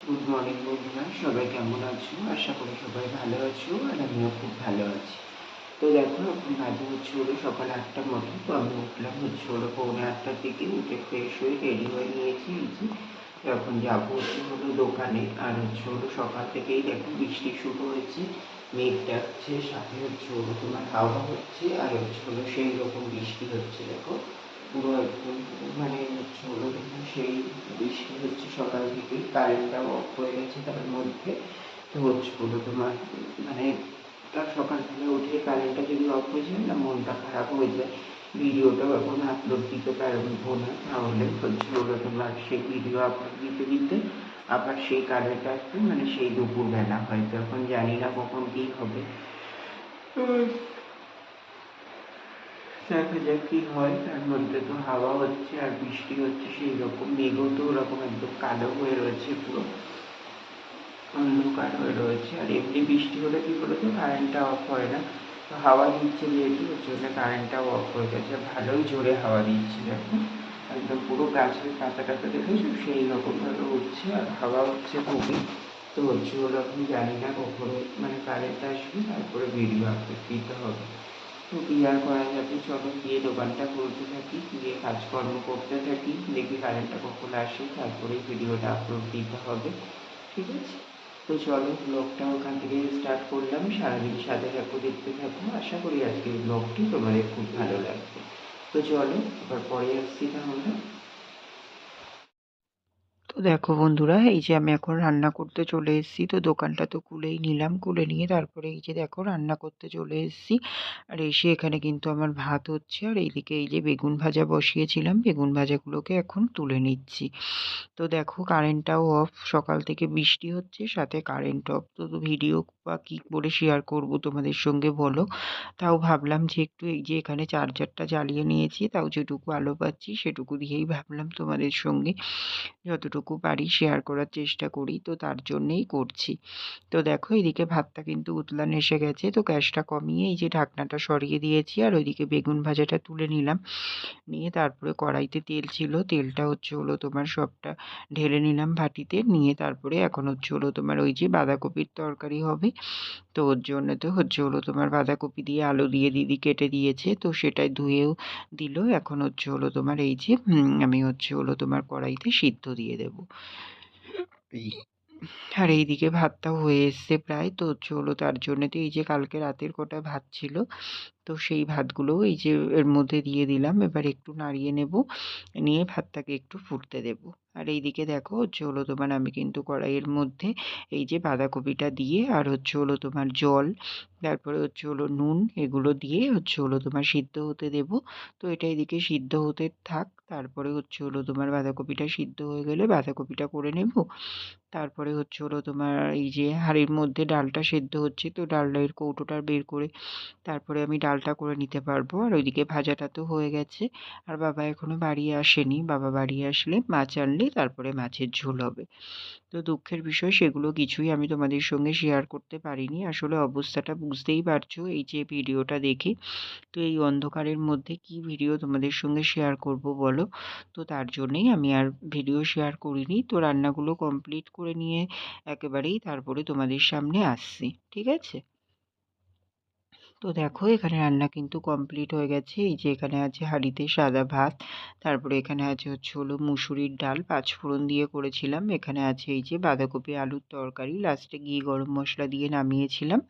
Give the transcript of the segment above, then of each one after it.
Good morning বন্ধুরা, সবাই কেমন আছো? আশা করি সবাই ভালো আছো আর আমিও খুব ভালো আছি। তো দেখো, এখন বাজে হচ্ছে হলো সকাল আটটার মতো তো আমি উঠলাম হচ্ছে হলো পৌনে আটটার দিকে, উঠে ফ্রেশ হয়ে রেডি হয়ে নিয়েছি এখন যাব হচ্ছে হলো দোকানে। আর হচ্ছে হলো সকাল থেকেই দেখো বৃষ্টি শুরু হয়েছে, মেঘ ডাকছে, সাথে হচ্ছে হলো তোমার হাওয়া হচ্ছে, আর হচ্ছে হলো সেই রকম বৃষ্টি হচ্ছে, দেখো। মানে হলো তোমার সেই বৃষ্টি হচ্ছে সকাল থেকে কারেন্টটাও অফ হয়ে গেছে তার মধ্যে। তো হচ্ছে হলো তোমার মানে তার সকালবেলা উঠে কারেন্টটা যদি অফ হয়ে যায় না মনটা খারাপ হয়ে যায়। ভিডিওটাও এখন আপলোড দিতে পারব না, তাহলে হচ্ছে হলো তোমার সেই ভিডিও আপলোড দিতে দিতে আবার সেই কারেন্ট আসবে মানে সেই দুপুরবেলা হয়তো, এখন জানি না কখন কী হবে। দেখা যাক কী হয়, তার মধ্যে তো হাওয়া হচ্ছে আর বৃষ্টি হচ্ছে, সেই রকম মেঘও তো ওরকম একদম কালো হয়ে রয়েছে পুরো। অন্ধকার হয়ে রয়েছে আর এমনি বৃষ্টি হলে কী বলতো কারেন্টটা অফ হয় না। তো হাওয়া দিচ্ছে যেহেতু, ওর জন্য কারেন্টটাও অফ হয়ে গেছে। ভালোই জোরে হাওয়া দিচ্ছে দেখো। একদম পুরো গাছের পাতা টাতা দেখেছ? সেই রকমভাবে উঠছে আর হাওয়া হচ্ছে খুবই। তো হচ্ছে এখন জানি না কখনো মানে কারেন্ট আসবে, তারপরে ভিডিও আপলোড দিতে হবে। কি আর করা যাবে চলো, গিয়ে দোকানটা খুলতে থাকি, গিয়ে কাজকর্ম করতে থাকি, দেখি কারেন্টটা কখন আসে, তারপরে ভিডিওটা আপলোড দিতে হবে, ঠিক আছে? তো চলো ব্লগটা ওখান থেকে স্টার্ট করলাম, সারাদিন সাথে থাকো, দেখতে থাকো, আশা করি আজকের ব্লগটি তোমাদের খুব ভালো লাগবে। তো চলো, এবার পরে আসছি তাহলে। তো দেখো বন্ধুরা, এই যে আমি এখন রান্না করতে চলে এসেছি, তো দোকানটা তো খুলেই নিলাম, খুলে নিয়ে তারপরে এই যে দেখো রান্না করতে চলে এসেছি। আর এসে এখানে কিন্তু আমার ভাত হচ্ছে, আর এইদিকে এই যে বেগুন ভাজা বসিয়েছিলাম, বেগুন ভাজাগুলোকে এখন তুলে নিচ্ছি। তো দেখো কারেন্টটাও অফ, সকাল থেকে বৃষ্টি হচ্ছে, সাথে কারেন্ট অফ। তো ভিডিও বা কী করে শেয়ার করব তোমাদের সঙ্গে বলো। তাও ভাবলাম যে একটু এই যে এখানে চার্জারটা জ্বালিয়ে নিয়েছি, তাও যেটুকু আলো পাচ্ছি সেটুকু দিয়েই ভাবলাম তোমাদের সঙ্গে যতটুকু পারি শেয়ার করার চেষ্টা করি, তো তার জন্যেই করছি। তো দেখো, এদিকে ভাতটা কিন্তু উতলান এসে গেছে, তো গ্যাসটা কমিয়ে এই যে ঢাকনাটা সরিয়ে দিয়েছি, আর ওইদিকে বেগুন ভাজাটা তুলে নিলাম। নিয়ে তারপরে কড়াইতে তেল ছিল, তেলটা হচ্ছে হলো তোমার সবটা ঢেলে নিলাম ভাটিতে, নিয়ে তারপরে এখন হচ্ছে হলো তোমার ওই যে বাঁধাকপির তরকারি হবে, তো ওর জন্য তো হচ্ছে হলো তোমার বাঁধাকপি দিয়ে আলু দিয়ে দিদি কেটে দিয়েছে, তো সেটাই ধুয়েও দিল, এখন হচ্ছে হলো তোমার এই যে আমি হচ্ছে হলো তোমার কড়াইতে সিদ্ধ দিয়ে দেবো। আর এইদিকে ভাতটাও হয়ে এসছে প্রায় তো চলো হলো তার জন্যে তো এই যে কালকে রাতের কটা ভাত ছিল তো সেই ভাতগুলো এই যে এর মধ্যে দিয়ে দিলাম। এবার একটু নাড়িয়ে নেব। নিয়ে ভাতটাকে একটু ফুটতে দেব। আর এইদিকে দেখো, হচ্ছে হলো তোমার আমি কিন্তু কড়াইয়ের মধ্যে এই যে বাঁধাকপিটা দিয়ে আর হচ্ছে হলো তোমার জল, তারপরে হচ্ছে হলো নুন এগুলো দিয়ে হচ্ছে হলো তোমার সিদ্ধ হতে দেব। তো এটা এদিকে সিদ্ধ হতে থাক। তারপরে হচ্ছে হলো তোমার বাঁধাকপিটা সিদ্ধ হয়ে গেলে বাঁধাকপিটা করে নেব। তারপরে হচ্ছে হলো তোমার এই যে হাঁড়ির মধ্যে ডালটা সেদ্ধ হচ্ছে, তো ডালটা কৌটোটা বের করে তারপরে আমি ডালটা করে নিতে পারব। আর ওইদিকে ভাজাটা তো হয়ে গেছে। আর বাবা এখনও বাড়ি আসেনি। বাবা বাড়ি আসলে মাছ আনলে তারপরে মাছের ঝোল হবে। তো দুঃখের বিষয় সেগুলো কিছুই আমি তোমাদের সঙ্গে শেয়ার করতে পারিনি। আসলে অবস্থাটা বুঝতেই পারছ এই যে ভিডিওটা দেখে। তো এই অন্ধকারের মধ্যে কি ভিডিও তোমাদের সঙ্গে শেয়ার করব বলো? তো তার জন্যেই আমি আর ভিডিও শেয়ার করিনি। তো রান্নাগুলো কমপ্লিট করে নিয়ে একেবারেই তারপরে তোমাদের সামনে আসছি। ঠিক আছে? তো দেখো, এখানে রান্না কিন্তু কমপ্লিট হয়ে গেছে। এই যে এখানে আছে হাঁড়িতে সাদা ভাত, তারপরে এখানে আছে হচ্ছে হলো মুসুরির ডাল পাঁচফোড়ন দিয়ে করেছিলাম। এখানে আছে এই যে বাঁধাকপি আলুর তরকারি লাস্টে ঘি গরম মশলা দিয়ে নামিয়েছিলাম।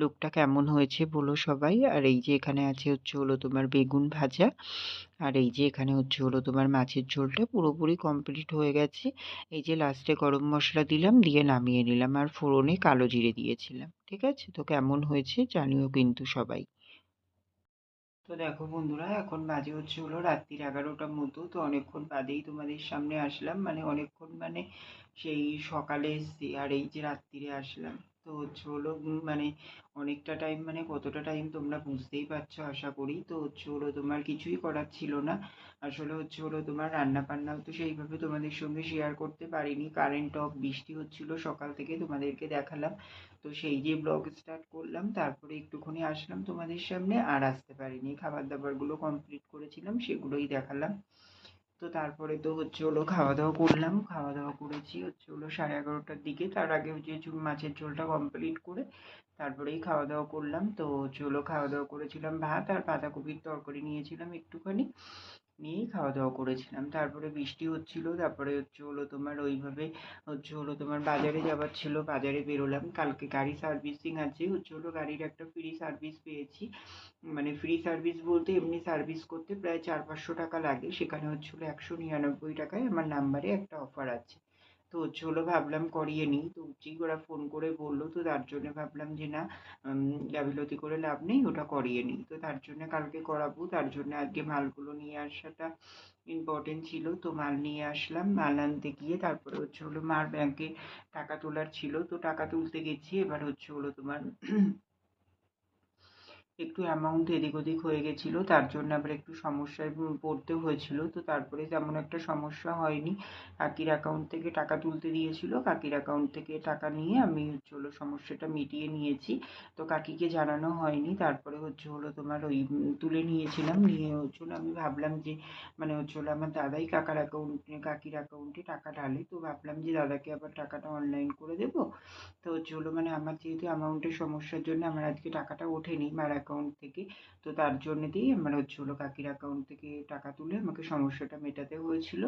লোকটা কেমন হয়েছে বলো সবাই। আর এই যে এখানে আছে হচ্ছে হলো তোমার বেগুন ভাজা। আর এই যে এখানে হচ্ছে হলো তোমার মাছের ঝোলটা পুরোপুরি কমপ্লিট হয়ে গেছে। এই যে লাস্টে গরম মশলা দিলাম, দিয়ে নামিয়ে নিলাম আর ফোড়নে কালো জিরে দিয়েছিলাম, ঠিক আছে? তো কেমন হয়েছে জানিও কিন্তু সবাই। তো দেখো বন্ধুরা, এখন বাজে হচ্ছে হলো রাত্রির এগারোটার মতো, তো অনেকক্ষণ বাদেই তোমাদের সামনে আসলাম। মানে অনেকক্ষণ মানে সেই সকালে এসছি আর এই যে রাত্রিরে আসলাম। তো হচ্ছে হলো মানে অনেকটা টাইম মানে কতটা টাইম তোমরা বুঝতেই পারছ আশা করি। তো হচ্ছে হলো তোমার কিছুই করার ছিল না। আসলে হচ্ছে হলো তোমার রান্না বান্নাও তো সেইভাবে তোমাদের সঙ্গে শেয়ার করতে পারিনি। কারেন্ট অফ বৃষ্টি হচ্ছিল, সকাল থেকে তোমাদেরকে দেখালাম। তো সেই যে ব্লগ স্টার্ট করলাম, তারপরে একটুখানি আসলাম তোমাদের সামনে, আর আসতে পারিনি। খাবার দাবারগুলো কমপ্লিট করেছিলাম, সেগুলোই দেখালাম। তো তারপরে তো হচ্ছে হলো খাওয়া দাওয়া করলাম খাওয়া দাওয়া করেছি হচ্ছে হলো সাড়ে এগারোটার দিকে। তার আগে যে মাছের ঝোলটা কমপ্লিট করে তারপরেই খাওয়া দাওয়া করলাম। তো হচ্ছে হলো খাওয়া দাওয়া করেছিলাম ভাত আর বাঁধাকপির তরকারি নিয়েছিলাম একটুখানি। নিয়েই খাওয়া দাওয়া করেছিলাম। তারপরে বৃষ্টি হচ্ছিল, তারপরে হচ্ছে হলো তোমার ওইভাবে হচ্ছে হলো তোমার বাজারে যাওয়ার ছিল, বাজারে বেরোলাম। কালকে গাড়ি সার্ভিসিং আছে, হচ্ছে হলো গাড়ির একটা ফ্রি সার্ভিস পেয়েছি। মানে ফ্রি সার্ভিস বলতে এমনি সার্ভিস করতে প্রায় চার পাঁচশো টাকা লাগে। সেখানে হচ্ছে হলো একশো নিরানব্বই টাকায় আমার নাম্বারে একটা অফার আছে। তো হলো ভাবলাম করিয়ে নিই। তো উচিত ওরা ফোন করে বলল, তো তার জন্য ভাবলাম যে না গাফিলতি করে লাভ নেই, ওটা করিয়ে নিই। তো তার জন্য কালকে করাবো, তার জন্য আজকে মালগুলো নিয়ে আসাটা ইম্পর্টেন্ট ছিল। তো মাল নিয়ে আসলাম, মাল আনতে গিয়ে তারপরে হচ্ছে হলো মার ব্যাংকে টাকা তোলার ছিল। তো টাকা তুলতে গেছি, এবার হচ্ছে হলো তোমার একটু অ্যামাউন্ট এদিক ওদিক হয়ে গেছিল, তার জন্য আবার একটু সমস্যায় পড়তে হয়েছিল। তো তারপরে তেমন একটা সমস্যা হয়নি। কাকির অ্যাকাউন্ট থেকে টাকা তুলতে দিয়েছিল, কাকির অ্যাকাউন্ট থেকে টাকা নিয়ে আমি হচ্ছে হলো সমস্যাটা মিটিয়ে নিয়েছি। তো কাকিকে জানানো হয়নি, তারপরে হচ্ছে হলো তোমার ওই তুলে নিয়েছিলাম। নিয়ে হচ্ছে হলো আমি ভাবলাম যে মানে হচ্ছে হলো আমার দাদাই কাকার অ্যাকাউন্টে কাকির অ্যাকাউন্টে টাকা ঢালে, তো ভাবলাম যে দাদাকে আবার টাকাটা অনলাইন করে দেবো। তো হচ্ছে হলো মানে আমার যেহেতু অ্যামাউন্টের সমস্যার জন্য আমার আজকে টাকাটা ওঠেনি, মার অ্যাকাউন্ট থেকে। তো তার জন্যেতেই আমার হচ্ছে হলো কাকির অ্যাকাউন্ট থেকে টাকা তুলে আমাকে সমস্যাটা মেটাতে হয়েছিল।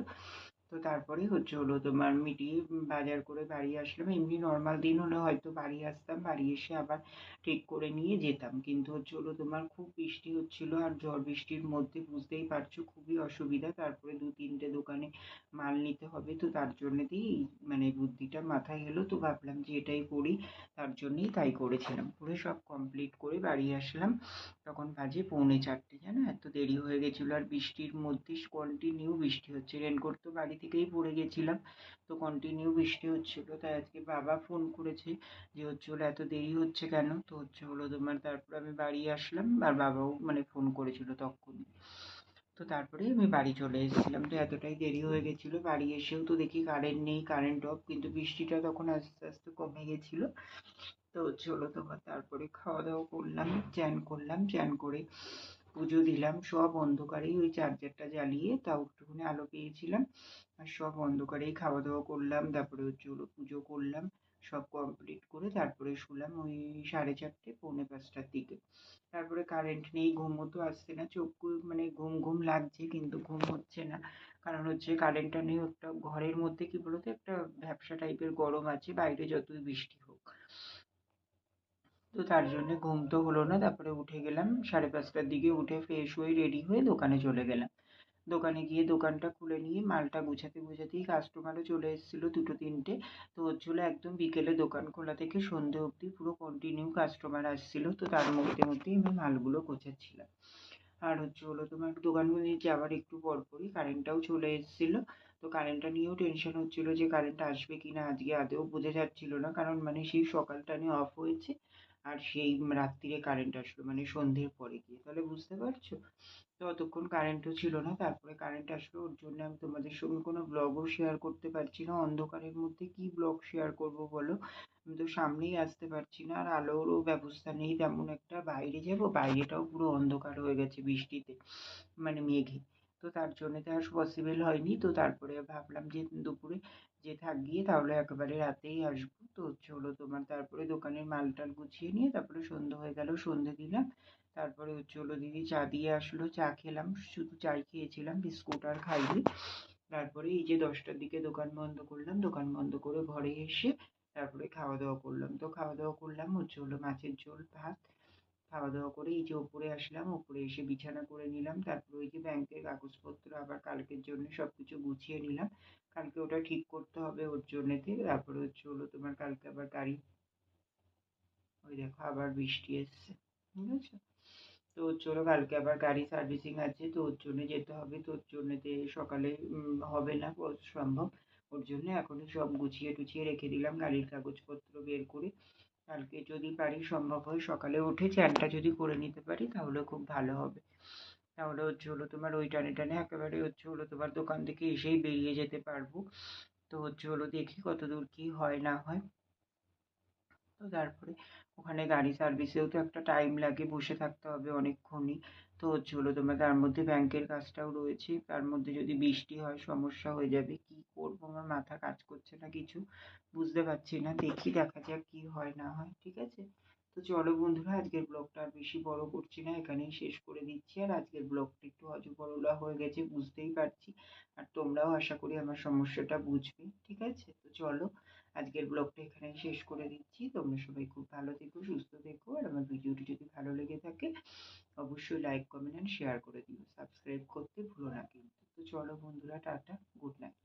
তো তারপরে হচ্ছে হলো তোমার মিটিয়ে বাজার করে বাড়ি আসলাম। এমনি নর্মাল দিন হলে হয়তো বাড়ি আসতাম, বাড়ি এসে আবার ঠিক করে নিয়ে যেতাম। কিন্তু হচ্ছে হলো তোমার খুব বৃষ্টি হচ্ছিল আর ঝড় বৃষ্টির মধ্যে বুঝতেই পারছ খুবই অসুবিধা। তারপরে দু তিনটে দোকানে মাল নিতে হবে, তো তার জন্যেতেই মানে বুদ্ধিটা মাথায় এলো। তো ভাবলাম যে এটাই করি, তার জন্যেই তাই করেছিলাম। করে সব কমপ্লিট করে বাড়ি আসলাম। তখন বাজে পৌনে চারটে, জানো? এত দেরি হয়ে গেছিল আর বৃষ্টির মধ্যে কন্টিনিউ বৃষ্টি হচ্ছে। রেনকোট তো বাড়ি থেকেই পড়ে গেছিলাম। তো কন্টিনিউ বৃষ্টি হচ্ছিল, তাই আজকে বাবা ফোন করেছে যে, হচ্ছে হলো এত দেরি হচ্ছে কেন? তো হচ্ছে হলো তোমার, তারপর আমি বাড়ি আসলাম, আর বাবাও মানে ফোন করেছিল তখনই। তো তারপরে আমি বাড়ি চলে এসেছিলাম। তো এতটাই দেরি হয়ে গেছিল, বাড়ি এসেও তো দেখি কারেন্ট নেই কারেন্ট অফ কিন্তু বৃষ্টিটা তখন আস্তে আস্তে কমে গেছিল। তো হচ্ছে হলো তোমার, তারপরে খাওয়া দাওয়া করলাম, চ্যান করলাম, চ্যান করে পুজো দিলাম। সব অন্ধকারেই ওই চার্জারটা জ্বালিয়ে তাও একটুখানি আলো পেয়েছিলাম। আর সব অন্ধকারেই খাওয়া দাওয়া করলাম, তারপরে হচ্ছে পুজো করলাম। সব কমপ্লিট করে তারপরে শুলাম ওই সাড়ে চারটে, পৌনে পাঁচটার দিকে। তারপরে কারেন্ট নেই ঘুমও তো আসছে না। চোখ মানে ঘুম ঘুম লাগছে কিন্তু ঘুম হচ্ছে না। কারণ হচ্ছে কারেন্টটা নেই একটা ঘরের মধ্যে কি বলতো, একটা ভ্যাপসা টাইপের গরম আছে, বাইরে যতই বৃষ্টি হোক। তো তার জন্যে ঘুম তো হলো না। তারপরে উঠে গেলাম, সাড়ে পাঁচটার দিকে উঠে ফ্রেশ হয়ে রেডি হয়ে দোকানে চলে গেলাম। দোকানে গিয়ে দোকানটা খুলে নিয়ে মালটা গুছাতে গুছাতেই কাস্টমারও চলে এসেছিল দুটো তিনটে। তো হচ্ছিল একদম বিকেলে দোকান খোলা থেকে সন্ধে অবধি পুরো কন্টিনিউ কাস্টমার আসছিল। তো তার মধ্যে মধ্যেই আমি মালগুলো গোছাচ্ছিলাম। আর হচ্ছে হলো তোমার দোকানগুলো যাওয়ার একটু পরপরই কারেন্টটাও চলে এসেছিল। তো কারেন্টটা নিয়েও টেনশন হচ্ছিল যে কারেন্ট আসবে কি না আজকে, আদৌ বোঝা যাচ্ছিল না। কারণ মানে সেই সকালটা নিয়ে অফ হয়েছে। আর সেই রাত্রিরে কারেন্ট আসলো মানে সন্ধ্যের পরে গিয়ে। তাহলে বুঝতে পারছ? তো অতক্ষণ কারেন্টও ছিল না, তারপরে কারেন্ট আসলো। ওর জন্য আমি তোমাদের সঙ্গে কোনো ব্লগও শেয়ার করতে পারছি না। অন্ধকারের মধ্যে কি ব্লগ শেয়ার করব বলো? আমি তো সামনেই আসতে পারছি না। আর আলোরও ব্যবস্থা নেই তেমন একটা। বাইরে যাব, বাইরেটাও পুরো অন্ধকার হয়ে গেছে বৃষ্টিতে মানে মেঘে। তো তার জন্য তো আর পসিবল হয়নি। তো তারপরে ভাবলাম যে দুপুরে যে থাক গিয়ে তাহলে একেবারে রাতেই আসব। তো হলো তোমার, তারপরে দোকানের মাল টাল গুছিয়ে নিয়ে তারপরে সন্ধ্যে হয়ে গেল সন্ধ্যে দিলাম। তারপরে হলো দিদি চা দিয়ে আসলো, চা খেলাম, শুধু চাই খেয়েছিলাম, বিস্কুট আর খাইনি। তারপরে এই যে দশটার দিকে দোকান বন্ধ করলাম, দোকান বন্ধ করে ঘরে এসে তারপরে খাওয়া দাওয়া করলাম। তো খাওয়া দাওয়া করলাম হচ্ছে হলো মাছের ঝোল, ভাত খাওয়া দাওয়া করে এই যে ওপরে আসলাম, ওপরে এসে বিছানা করে নিলাম, তারপরে ওই যে ব্যাংকের কাগজপত্র আবার কালকের জন্য সব কিছু গুছিয়ে নিলাম। কালকে ওটা ঠিক করতে হবে ওর জন্যেতে, তারপরে হচ্ছে হলো তোমার কালকে আবার গাড়ি। ওই দেখো আবার বৃষ্টি এসছে, ঠিক আছে? তো হলো কালকে আবার গাড়ি সার্ভিসিং আছে, তো ওর জন্য যেতে হবে, তো ওর জন্যতে সকালে হবে না সম্ভব। ওর জন্য এখনই সব গুছিয়ে টুছিয়ে রেখে দিলাম গাড়ির কাগজপত্র বের করে। কালকে যদি পারি সম্ভব হয়, সকালে উঠে চ্যানটা যদি করে নিতে পারি, তাহলে খুব ভালো হবে। তাহলে হচ্ছে হলো তোমার ওই টানে টানে একেবারে হচ্ছে হলো তোমার দোকান থেকে এসেই বেরিয়ে যেতে পারব। তো হচ্ছে হলো দেখি কত দূর কী হয় না হয়। তো তারপরে ওখানে গাড়ি সার্ভিসেও তো একটা টাইম লাগে, বসে থাকতে হবে অনেকক্ষণই। তো হচ্ছে হলো তোমার তার মধ্যে ব্যাংকের কাজটাও রয়েছে। তার মধ্যে যদি বৃষ্টি হয়, সমস্যা হয়ে যাবে, কি করব? আমার মাথা কাজ করছে না কিছু, বুঝতে পারছি না। দেখি দেখা যাক কী হয়, না হয়, ঠিক আছে? তো চলো বন্ধুরা, আজকের ব্লগটা আর বেশি বড় করছি না, এখানেই শেষ করে দিচ্ছি। আর আজকের ব্লগটা একটু হজবরলা হয়ে গেছে, বুঝতেই পারছি। আর তোমরাও আশা করি আমার সমস্যাটা বুঝবে, ঠিক আছে? তো চলো, আজকের ব্লগটা এখানেই শেষ করে দিচ্ছি। তোমরা সবাই খুব ভালো থেকো, সুস্থ থেকো। আর আমার ভিডিওটি যদি ভালো লেগে থাকে, অবশ্যই লাইক কমেন্ট অ্যান্ড শেয়ার করে দিও। সাবস্ক্রাইব করতে ভুলো না কিন্তু। তো চলো বন্ধুরা, টাটা গুড নাইট